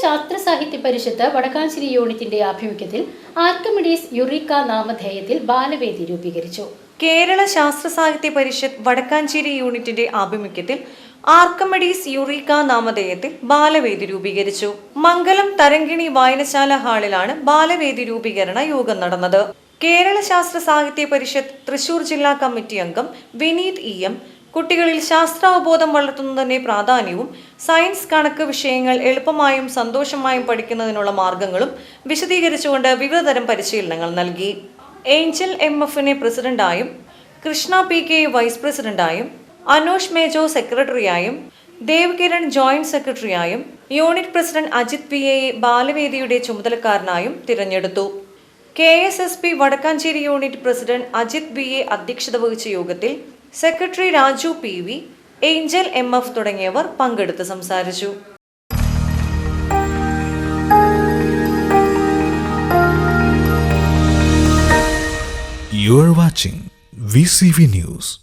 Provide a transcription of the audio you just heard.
Sasthra Sahithya Parishad Vadakkanchery യൂണിറ്റിന്റെ ആഭിമുഖ്യത്തിൽ Archimedes Eureka നാമധേയത്തിൽ Balavedi രൂപീകരിച്ചു. കേരള ശാസ്ത്ര സാഹിത്യ പരിഷത്ത് വടക്കാഞ്ചേരി യൂണിറ്റിന്റെ ആഭിമുഖ്യത്തിൽ ആർക്കമഡീസ് യുറീക്ക നാമധേയത്തിൽ ബാലവേദി രൂപീകരിച്ചു. മംഗലം തരങ്കിണി വായനശാല ഹാളിലാണ് ബാലവേദി രൂപീകരണ യോഗം നടന്നത്. കേരള ശാസ്ത്ര സാഹിത്യ പരിഷത്ത് തൃശൂർ ജില്ലാ കമ്മിറ്റി അംഗം വിനീത് ഇ എം കുട്ടികളിൽ ശാസ്ത്രാവബോധം വളർത്തുന്നതിന്റെ പ്രാധാന്യവും സയൻസ് കണക്ക് വിഷയങ്ങൾ എളുപ്പമായും സന്തോഷമായും പഠിക്കുന്നതിനുള്ള മാർഗങ്ങളും വിശദീകരിച്ചുകൊണ്ട് വിവിധതരം പരിശീലനങ്ങൾ നൽകി. ഏഞ്ചൽ എം എഫിനെ പ്രസിഡന്റായും കൃഷ്ണ പി കെ വൈസ് പ്രസിഡന്റായും അനോഷ് മേജോ സെക്രട്ടറിയായും ദേവ്കിരൺ ജോയിന്റ് സെക്രട്ടറിയായും യൂണിറ്റ് പ്രസിഡന്റ് അജിത് പി എയെ ബാലവേദിയുടെ ചുമതലക്കാരനായും തിരഞ്ഞെടുത്തു. K S S P Vadakkanchery unit president Ajith B A അധ്യക്ഷത വഹിച്ച യോഗത്തിൽ secretary Raju P V Angel M F തുടങ്ങിയവർ പങ്കെടുത്ത് സംസാരിച്ചു You are watching VCV News.